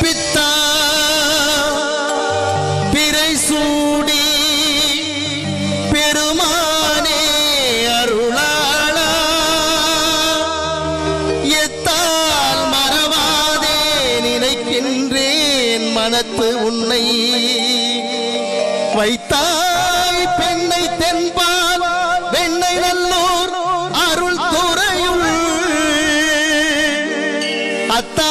பித்தா பிறை சூடி பெருமானே அருளாளா. எத்தால் மறவாதே நினைக்கின்றேன் மனத்து உன்னை. வைத்தாய் பெண்ணை தென்பால் வெண்ணை நல்லூர் அருள் துறையுள். அத்தா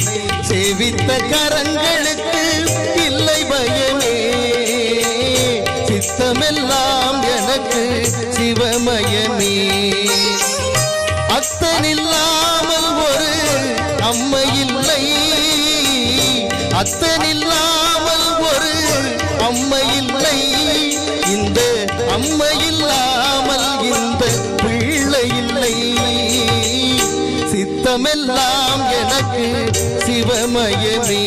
சேவித்த கரங்களுக்கு இல்லை பயமே. சித்தமெல்லாம் எனக்கு சிவமயமே. அத்தனில்லாமல் ஒரு அம்மை இல்லை. அத்தனில்லாமல் ஒரு அம்மை இல்லை. இந்த அம்மையில் சித்தமெல்லாம் எனக்கு சிவமயமே.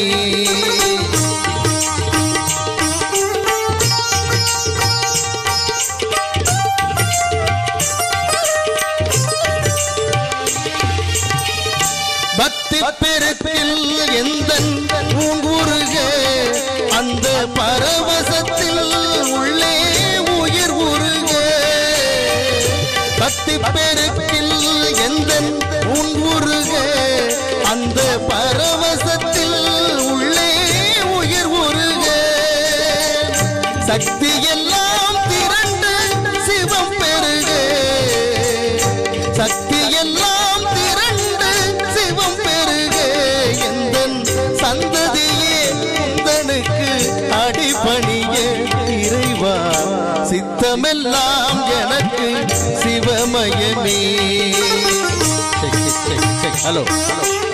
பக்தி பெருப்பில் எந்த பூங்குருக அந்த பரவசத்தில் உள்ளே உயிர் உருக. பக்தி பூங்குருக அந்த பரவசத்தில் உள்ளே உயிர் உருக. சக்தி எல்லாம் திரண்டு சிவம் பெருக. சக்தி எல்லாம் திரண்டு சிவம் பெருக. எந்தன் சந்ததியே உந்தனுக்கு அடிபணிய. இறைவா சித்தமெல்லாம் எனக்கு சிவமயமே. Hello. Hello.